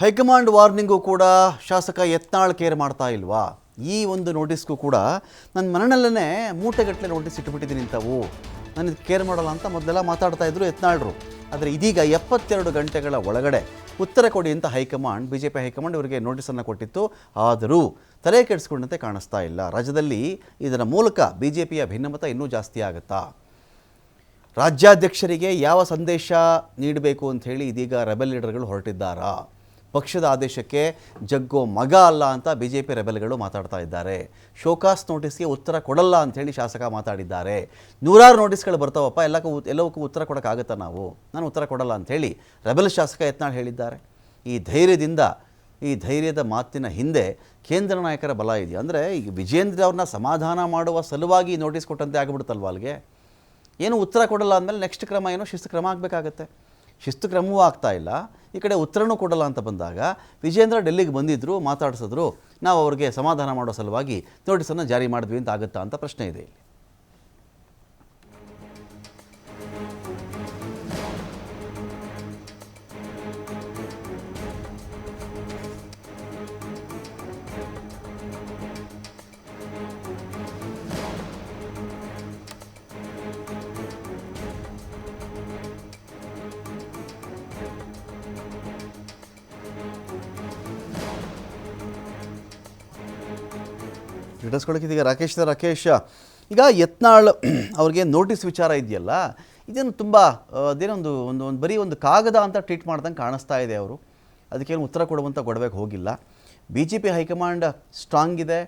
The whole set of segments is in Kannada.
ಹೈಕಮಾಂಡ್ ವಾರ್ನಿಂಗು ಕೂಡ ಶಾಸಕ ಯತ್ನಾಳ್ ಕೇರ್ ಮಾಡ್ತಾ ಇಲ್ವಾ? ಈ ಒಂದು ನೋಟಿಸ್ಗೂ ಕೂಡ ನನ್ನ ಮನೆಯಲ್ಲೇ ಮೂಟೆಗಟ್ಟಲೆ ನೋಟಿಸ್ ಇಟ್ಬಿಟ್ಟಿದ್ದೀನಿ ಇಂಥವು. ನಾನು ಕೇರ್ ಮಾಡೋಲ್ಲ ಅಂತ ಮೊದಲೆಲ್ಲ ಮಾತಾಡ್ತಾ ಇದ್ರು ಯತ್ನಾಳ್ರು. ಆದರೆ ಇದೀಗ ಎಪ್ಪತ್ತೆರಡು ಗಂಟೆಗಳ ಒಳಗಡೆ ಉತ್ತರ ಕೊಡಿ ಅಂತ high command B J P high command ಇವರಿಗೆ ನೋಟಿಸನ್ನು ಕೊಟ್ಟಿತ್ತು. ಆದರೂ ತಲೆ ಕೆಡಿಸ್ಕೊಂಡಂತೆ ಕಾಣಿಸ್ತಾ ಇಲ್ಲ. ರಾಜ್ಯದಲ್ಲಿ ಇದರ ಮೂಲಕ ಬಿ ಜೆ ಪಿಯ ಭಿನ್ನಮತ ಇನ್ನೂ ಜಾಸ್ತಿ ಆಗುತ್ತಾ? ರಾಜ್ಯಾಧ್ಯಕ್ಷರಿಗೆ ಯಾವ ಸಂದೇಶ ನೀಡಬೇಕು ಅಂಥೇಳಿ ಇದೀಗ ರೆಬೆಲ್ ಲೀಡರ್ಗಳು ಹೊರಟಿದ್ದಾರಾ? ಪಕ್ಷದ ಆದೇಶಕ್ಕೆ ಜಗ್ಗೋ ಮಗ ಅಲ್ಲ ಅಂತ ಬಿ ಜೆ ಪಿ ರೆಬೆಲ್ಗಳು ಮಾತಾಡ್ತಾ ಇದ್ದಾರೆ. ಶೋಕಾಸ್ ನೋಟಿಸ್ಗೆ ಉತ್ತರ ಕೊಡಲ್ಲ ಅಂಥೇಳಿ ಶಾಸಕ ಮಾತಾಡಿದ್ದಾರೆ. ನೂರಾರು ನೋಟಿಸ್ಗಳು ಬರ್ತಾವಪ್ಪ, ಎಲ್ಲಕ್ಕೂ ಎಲ್ಲವಕ್ಕೂ ಉತ್ತರ ಕೊಡೋಕ್ಕಾಗತ್ತಾ ನಾವು? ನಾನು ಉತ್ತರ ಕೊಡಲ್ಲ ಅಂಥೇಳಿ ರೆಬೆಲ್ ಶಾಸಕ ಯತ್ನಾಳ್ ಹೇಳಿದ್ದಾರೆ. ಈ ಧೈರ್ಯದಿಂದ, ಈ ಧೈರ್ಯದ ಮಾತಿನ ಹಿಂದೆ ಕೇಂದ್ರ ನಾಯಕರ ಬಲ ಇದೆಯಾ? ಅಂದರೆ ಈಗ ವಿಜೇಂದ್ರ ಅವ್ರನ್ನ ಸಮಾಧಾನ ಮಾಡುವ ಸಲುವಾಗಿ ನೋಟಿಸ್ ಕೊಟ್ಟಂತೆ ಆಗಿಬಿಡುತ್ತಲ್ವ ಅಲ್ಲಿಗೆ? ಏನು ಉತ್ತರ ಕೊಡಲ್ಲ ಅಂದಮೇಲೆ ನೆಕ್ಸ್ಟ್ ಕ್ರಮ, ಏನೋ ಶಿಸ್ತು ಕ್ರಮ ಆಗಬೇಕಾಗತ್ತೆ. ಶಿಸ್ತು ಕ್ರಮವೂ ಆಗ್ತಾ ಇಲ್ಲ. ಈ ಕಡೆ ಉತ್ತರನೂ ಕೊಡಲ್ಲ ಅಂತ ಬಂದಾಗ ವಿಜೇಂದ್ರ ಡೆಲ್ಲಿಗೆ ಬಂದಿದ್ದರು ಮಾತಾಡಿಸಿದ್ರು. ನಾವು ಅವ್ರಿಗೆ ಸಮಾಧಾನ ಮಾಡೋ ಸಲುವಾಗಿ ನೋಟಿಸನ್ನು ಜಾರಿ ಮಾಡಿದ್ವಿ ಅಂತ ಆಗುತ್ತಾ ಅಂತ ಪ್ರಶ್ನೆ ಇದೆ ಇಲ್ಲಿ. ಹಿಡಿಸ್ಕೊಳಕ್ಕಿದೀಗ ರಾಕೇಶ್ ರಾಕೇಶ, ಈಗ ಯತ್ನಾಳ್ ಅವ್ರಿಗೆ ನೋಟಿಸ್ ವಿಚಾರ ಇದೆಯಲ್ಲ ಇದೇನು ತುಂಬ ಅದೇನೊಂದು ಒಂದು ಒಂದು ಬರೀ ಒಂದು ಕಾಗದ ಅಂತ ಟ್ರೀಟ್ ಮಾಡ್ದಂಗೆ ಕಾಣಿಸ್ತಾ ಇದೆ ಅವರು. ಅದಕ್ಕೇನು ಉತ್ತರ ಕೊಡುವಂಥ ಗೊಡವೆಗೆ ಹೋಗಿಲ್ಲ. B J P high command strong ಇದೆ.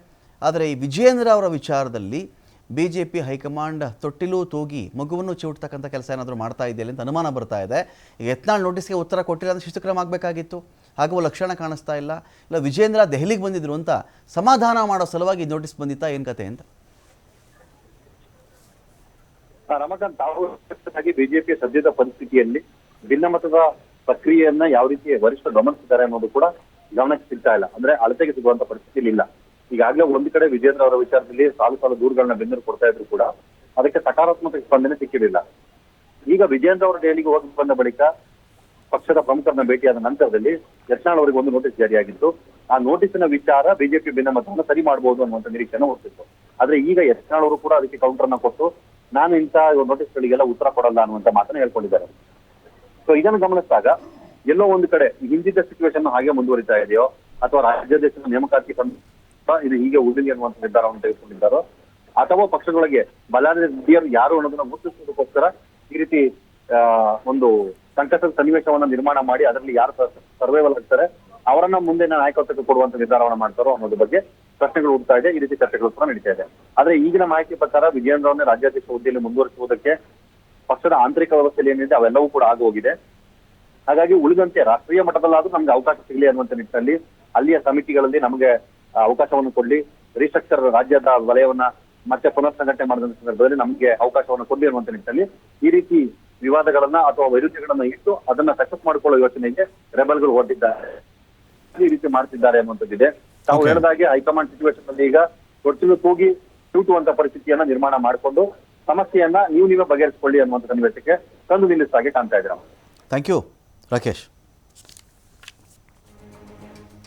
ಆದರೆ ಈ ವಿಜಯೇಂದ್ರ ಅವರ ವಿಚಾರದಲ್ಲಿ ಬಿ ಜೆ ಪಿ ಹೈಕಮಾಂಡ್ ತೊಟ್ಟಿಲು ತೂಗಿ ಮಗುವನ್ನು ಚೂಡ್ತಕ್ಕಂಥ ಕೆಲಸ ಏನಾದರೂ ಮಾಡ್ತಾ ಇದೆಯಲ್ಲ ಅಂತ ಅನುಮಾನ ಬರ್ತಾ ಇದೆ. ಈಗ ಯತ್ನಾಳ್ ನೋಟಿಸ್ಗೆ ಉತ್ತರ ಕೊಟ್ಟಿಲ್ಲ ಅಂದರೆ ಶಿಸ್ತು ಕ್ರಮ ಆಗಬೇಕಾಗಿತ್ತು. ಹಾಗೂ ಲಕ್ಷಣ ಕಾಣಿಸ್ತಾ ಇಲ್ಲ. ಇಲ್ಲ, ವಿಜೇಂದ್ರ ದೆಹಲಿಗೆ ಬಂದಿದ್ರು ಅಂತ ಸಮಾಧಾನ ಮಾಡೋ ಸಲುವಾಗಿ ನೋಟಿಸ್ ಬಂದಿತ್ತಾ? ಏನು ಕತೆ ಅಂತ? ರಮಕಾಂತ್ ರಮಾಕಾಂತ್, ತಾವು ಬಿಜೆಪಿ ಸದ್ಯದ ಪರಿಸ್ಥಿತಿಯಲ್ಲಿ ಭಿನ್ನಮತದ ಪ್ರಕ್ರಿಯೆಯನ್ನ ಯಾವ ರೀತಿ ವರಿಷ್ಠ ಗಮನಿಸಿದ್ದಾರೆ ಅನ್ನೋದು ಕೂಡ ಗಮನಕ್ಕೆ ಸಿಗ್ತಾ ಇಲ್ಲ. ಅಂದ್ರೆ ಅಳತೆಗೆ ಸಿಗುವಂತ ಪರಿಸ್ಥಿತಿ ಇಲ್ಲ. ಈಗಾಗಲೇ ಒಂದು ಕಡೆ ವಿಜೇಂದ್ರ ಅವರ ವಿಚಾರದಲ್ಲಿ ಸಾಲು ಸಾಲು ದೂರುಗಳನ್ನ ಬೆಂದರು ಕೊಡ್ತಾ ಇದ್ರು ಕೂಡ, ಅದಕ್ಕೆ ಸಕಾರಾತ್ಮಕ ಸ್ಪಂದನೆ ಸಿಕ್ಕಿರಲಿಲ್ಲ. ಈಗ ವಿಜೇಂದ್ರ ಅವರ ದೆಹಲಿಗೆ ಹೋಗಿ ಬಂದ ಬಳಿಕ ಪಕ್ಷದ ಪ್ರಮುಖರನ್ನ ಭೇಟಿಯಾದ ನಂತರದಲ್ಲಿ ಯತ್ನಾಳ್ ಅವರಿಗೆ ಒಂದು ನೋಟಿಸ್ ಜಾರಿಯಾಗಿತ್ತು. ಆ ನೋಟಿಸ್ನ ವಿಚಾರ ಬಿಜೆಪಿ ಭಿನ್ನಮತವನ್ನು ಸರಿ ಮಾಡಬಹುದು ಅನ್ನುವಂತ ನಿರೀಕ್ಷೆನ ಹೊತ್ತಿತ್ತು ಆದ್ರೆ ಈಗ ಯತ್ನಾಳ್ ಅವರು ಕೂಡ ಅದಕ್ಕೆ ಕೌಂಟರ್ ಅನ್ನ ಕೊಟ್ಟು, ನಾನು ಇಂಥ ನೋಟಿಸ್ಗಳಿಗೆಲ್ಲ ಉತ್ತರ ಕೊಡಲ್ಲ ಅನ್ನುವಂತ ಮಾತನ್ನ ಹೇಳ್ಕೊಂಡಿದ್ದಾರೆ. ಸೊ ಇದನ್ನು ಗಮನಿಸಿದಾಗ ಎಲ್ಲೋ ಒಂದು ಕಡೆ ಹಿಂದಿದ್ದ ಸಿಚುವೇಶನ್ ಹಾಗೆ ಮುಂದುವರಿತಾ ಇದೆಯೋ, ಅಥವಾ ರಾಜ್ಯಾಧ್ಯಕ್ಷರ ನೇಮಕಾತಿ ಇದು ಹೀಗೆ ಉಳಿಲಿ ಅನ್ನುವಂತ ನಿರ್ಧಾರವನ್ನು ತೆಗೆದುಕೊಂಡಿದ್ದಾರೋ? ಅಥವಾ ಪಕ್ಷದೊಳಗೆ ಬಲಾಢ್ಯರು ಯಾರು ಅನ್ನೋದನ್ನ ಗುರುತಿಸುವುದಕ್ಕೋಸ್ಕರ ಈ ರೀತಿ ಒಂದು ಸಂಕಟದ ಸನ್ನಿವೇಶವನ್ನ ನಿರ್ಮಾಣ ಮಾಡಿ ಅದರಲ್ಲಿ ಯಾರು ಸರ್ವೈವಲ್ ಆಗ್ತಾರೆ, ಅವರನ್ನ ಮುಂದೆ ನಾಯಕತ್ವಕ್ಕೆ ಕೊಡುವಂತ ನಿರ್ಧಾರವನ್ನ ಮಾಡ್ತಾರೋ ಅನ್ನೋದ್ರ ಬಗ್ಗೆ ಪ್ರಶ್ನೆಗಳು ಉಡ್ತಾ ಇದೆ, ಈ ರೀತಿ ಚರ್ಚೆಗಳು ಕೂಡ ನಡೀತಾ ಇದೆ. ಆದ್ರೆ ಈಗಿನ ಮಾಹಿತಿ ಪ್ರಕಾರ ವಿಜಯೇಂದ್ರ ಅವರನ್ನೇ ರಾಜ್ಯಾಧ್ಯಕ್ಷ ಹುದ್ದೆಯಲ್ಲಿ ಮುಂದುವರಿಸುವುದಕ್ಕೆ ಪಕ್ಷದ ಆಂತರಿಕ ವ್ಯವಸ್ಥೆಯಲ್ಲಿ ಏನಿದೆ, ಅವೆಲ್ಲವೂ ಕೂಡ ಆಗೋಗಿದೆ. ಹಾಗಾಗಿ ಉಳಿದಂತೆ ರಾಷ್ಟ್ರೀಯ ಮಟ್ಟದಲ್ಲಾದ್ರೂ ನಮ್ಗೆ ಅವಕಾಶ ಸಿಗಲಿ ಅನ್ನುವಂತ ನಿಟ್ಟಿನಲ್ಲಿ ಅಲ್ಲಿಯ ಸಮಿತಿಗಳಲ್ಲಿ ನಮಗೆ ಅವಕಾಶವನ್ನು ಕೊಡ್ಲಿ. ರಿಸ್ಟ್ರಕ್ಚರ್ ರಾಜ್ಯದ ವಲಯವನ್ನ ಮತ್ತೆ ಪುನರ್ ಸಂಘಟನೆ ಮಾಡಿದ ಸಂದರ್ಭದಲ್ಲಿ ನಮಗೆ ಅವಕಾಶವನ್ನು ಕೊಡ್ಲಿ ಅನ್ನುವಂತ ನಿಟ್ಟಿನಲ್ಲಿ ಈ ರೀತಿ ವಿವಾದಗಳನ್ನ ಅಥವಾ ವೈರುಧ್ಯಗಳನ್ನ ಇಟ್ಟು ಅದನ್ನ ಸಕ್ಸಸ್ ಮಾಡಿಕೊಳ್ಳುವ ಯೋಚನೆಗೆ ರೆಬಲ್ಗಳು ಹೊರಟಿದ್ದಾರೆ. ಈ ರೀತಿ ಮಾಡ್ತಿದ್ದಾರೆ ಅನ್ನುವಂಥದ್ದಿದೆ ತಾವು. ಹೇಳಿದಾಗೆ ಹೈಕಮಾಂಡ್ ಸಿಚುವೇಶನ್ ಅಲ್ಲಿ ಈಗ ತೊಟ್ಟಿಲು ಕೂಗಿ ಚೂಟುವಂತ ಪರಿಸ್ಥಿತಿಯನ್ನ ನಿರ್ಮಾಣ ಮಾಡಿಕೊಂಡು ಸಮಸ್ಯೆಯನ್ನ ನೀವು ನೀವೇ ಬಗೆಹರಿಸಿಕೊಳ್ಳಿ ಅನ್ನುವಂಥ ಸನ್ನಿವೇಶಕ್ಕೆ ತಂದು ನಿಲ್ಲಿಸಾಗಿ ಕಾಣ್ತಾ ಇದ್ದಾರೆ. Thank you Rakesh